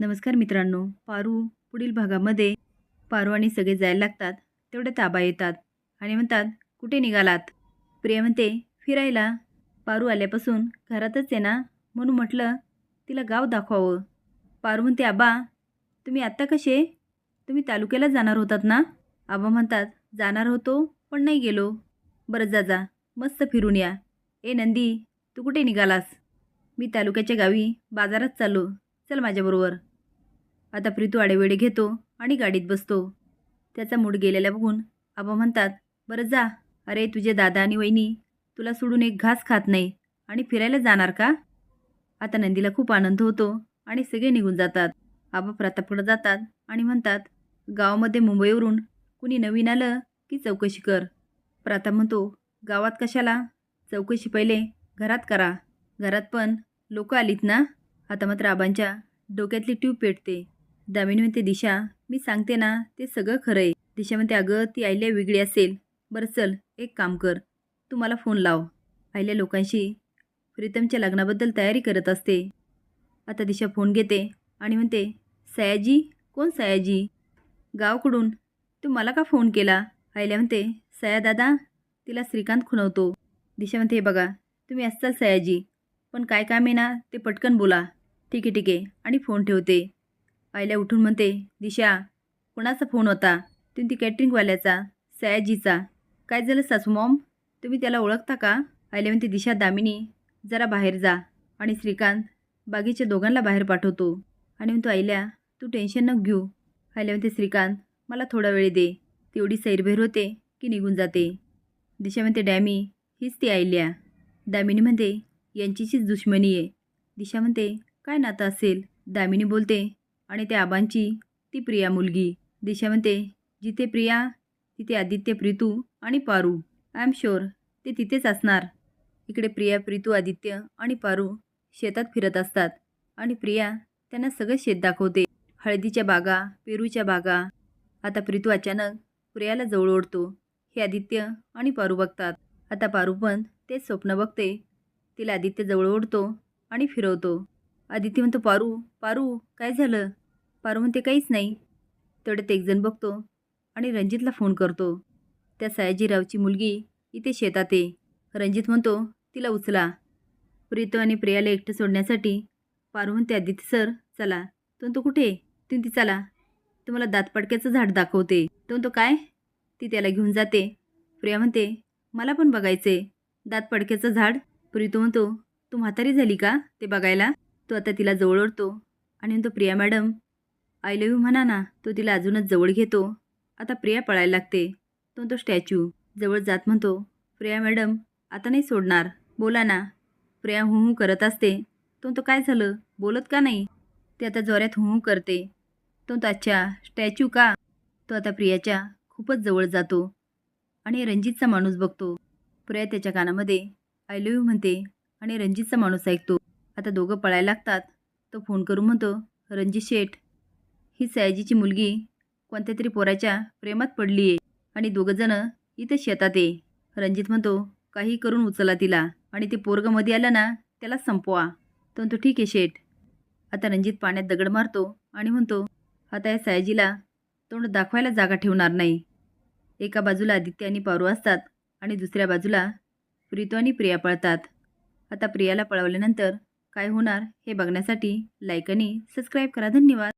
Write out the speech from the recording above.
नमस्कार मित्रांनो. पारू पुढील भागामध्ये पारू आणि सगळे जायला लागतात. तेवढे ताबा येतात आणि म्हणतात कुठे निघालात? प्रिया म्हणते फिरायला. पारू आल्यापासून घरातच आहे ना? म्हणून म्हटलं तिला गाव दाखवावं. पारू म्हणते आबा तुम्ही आत्ता कसे? तुम्ही तालुक्याला जाणार होतात ना? आबा म्हणतात जाणार होतो पण नाही गेलो. बरं जा जा. मस्त फिरून या. ए नंदी तू कुठे निघालास? मी तालुक्याच्या गावी बाजारात चाललो. चल माझ्याबरोबर. आता प्रीतू आडेवेडे घेतो आणि गाडीत बसतो. त्याचा मूड गेलेला बघून आबा म्हणतात बरं जा. अरे तुझे दादा आणि वहिनी तुला सोडून एक घास खात नाही आणि फिरायला जाणार का? आता नंदीला खूप आनंद होतो आणि सगळे निघून जातात. आबा प्रतापकडे जातात आणि म्हणतात गावामध्ये मुंबईवरून कुणी नवीन आलं की चौकशी कर. प्रताप म्हणतो गावात कशाला? चौकशी पहिले घरात करा. घरात पण लोक आलीत ना? आता मात्र आबांच्या डोक्यातली ट्यूब पेटते. दामिनी म्हणते दिशा मी सांगते ना ते सगळं खरं आहे. दिशा म्हणते अगं ती आईल्या वेगळी असेल. बरं चल एक काम कर. तू मला फोन लाव. आईल्या लोकांशी प्रीतमच्या लग्नाबद्दल तयारी करत असते. आता दिशा फोन घेते आणि म्हणते सयाजी? कोण सयाजी? गावकडून. तू मला का फोन केला? आईल्या म्हणते सया दादा तिला श्रीकांत खुणवतो. दिशा म्हणते "हे बघा तुम्ही असताल सयाजी पण काय काम आहे ना ते पटकन बोला. ठीक आहे ठीक आहे. आणि फोन ठेवते. आईला उठून म्हणते दिशा कोणाचा फोन होता? तुम्ही ती कॅटरिंगवाल्याचा सयाजीचा. काय झालं सासू मॉम? तुम्ही त्याला ओळखता का? आईला म्हणते दिशा दामिनी जरा बाहेर जा. आणि श्रीकांत बागेच्या दोघांना बाहेर पाठवतो. आणि म्हणतो आईल्या तू टेन्शन न घेऊ. आईला म्हणते श्रीकांत मला थोडा वेळ दे. तेवढी सैरभैर होते की निघून जाते. दिशा म्हणते डॅमी हीच ती आईल्या. दामिनी म्हणते यांचीचीच दुश्मनी आहे. दिशा म्हणते काय नातं असेल? दामिनी बोलते आणि त्या आबांची ती प्रिया मुलगी. दिशा म्हणते जिथे प्रिया तिथे आदित्य प्रीतू आणि पारू. आय एम शुअर ते तिथेच असणार. इकडे प्रिया प्रीतू आदित्य आणि पारू शेतात फिरत असतात आणि प्रिया त्यांना सगळं शेत दाखवते. हळदीच्या बागा पेरूच्या बागा. आता प्रीतू अचानक प्रियाला जवळ ओढतो. हे आदित्य आणि पारू बघतात. आता पारू पण तेच स्वप्न बघते. तिला आदित्य जवळ ओढतो आणि फिरवतो. आदित्य म्हणतो पारू पारू काय झालं पारू म्हणते काहीच नाही तेवढ्यात एकजण बघतो आणि रणजितला फोन करतो. त्या सयाजीरावची मुलगी इथे शेतात आहे. रणजित म्हणतो तिला उचला प्रीतो आणि प्रियाला एकटं सोडण्यासाठी पारू म्हणते आदित्य सर चला. तो म्हणतो कुठे तुम्ही ती चला तुम्हाला दातपडक्याचं झाड दाखवते. तो काय ती त्याला घेऊन जाते. प्रिया म्हणते मला पण बघायचे दातपडक्याचं झाड प्रीतो म्हणतो तू म्हातारी झाली का ते बघायला? तो आता तिला जवळ ओढतो आणि म्हणतो Priya madam I love you म्हणा ना तो तिला अजूनच जवळ घेतो. आता प्रिया पळायला लागते. तो तो स्टॅच्यू जवळ जात म्हणतो. प्रिया मॅडम आता नाही सोडणार बोला ना. प्रिया हु हू करत असते. तो तो काय झालं? बोलत का नाही? ते आता जोऱ्यात हु हू करते. तो तो अच्छा स्टॅच्यू का? तो आता प्रियाच्या खूपच जवळ जातो आणि रणजितचा माणूस बघतो. प्रिया त्याच्या कानामध्ये आय लव्ह यू म्हणते आणि रणजितचा माणूस ऐकतो. आता दोघं पळायला लागतात. तो फोन करून म्हणतो रणजित शेठ ही सयाजीची मुलगी कोणत्या तरी पोराच्या प्रेमात पडली आहे आणि दोघंजणं इथं शेतात आहे रणजित म्हणतो काही करून उचला तिला आणि ते पोरगामध्ये आलं ना त्याला संपवा. तो म्हणतो ठीक आहे शेठ. आता रणजित पाण्यात दगड मारतो आणि म्हणतो आता या सयाजीला तोंड दाखवायला जागा ठेवणार नाही. एका बाजूला आदित्य आणि पारू असतात आणि दुसऱ्या बाजूला प्रीतो आणि प्रिया पळतात. आता प्रियाला पळवल्यानंतर काय होणार हे बघण्यासाठी लाईक आणि सबस्क्राईब करा. धन्यवाद.